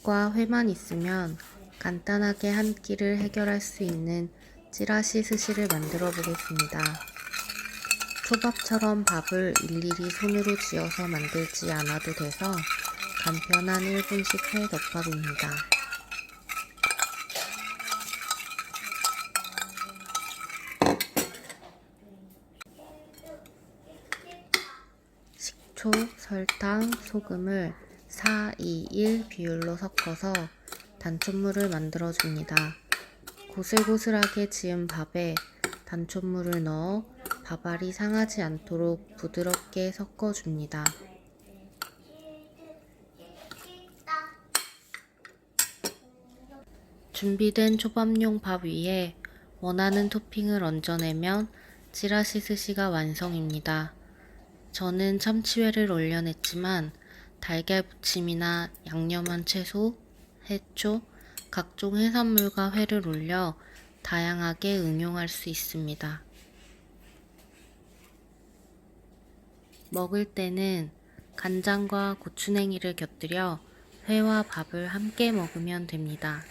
초밥과 회만 있으면 간단하게 한 끼를 해결할 수 있는 찌라시 스시를 만들어 보겠습니다. 초밥처럼 밥을 일일이 손으로 쥐어서 만들지 않아도 돼서 간편한 일본식 회 덮밥입니다. 식초, 설탕, 소금을 4, 2, 1 비율로 섞어서 단촛물을 만들어 줍니다. 고슬고슬하게 지은 밥에 단촛물을 넣어 밥알이 상하지 않도록 부드럽게 섞어 줍니다. 준비된 초밥용 밥 위에 원하는 토핑을 얹어내면 찌라시 스시가 완성입니다. 저는 참치회를 올려냈지만 달걀 부침이나 양념한 채소, 해초, 각종 해산물과 회를 올려 다양하게 응용할 수 있습니다. 먹을 때는 간장과 고추냉이를 곁들여 회와 밥을 함께 먹으면 됩니다.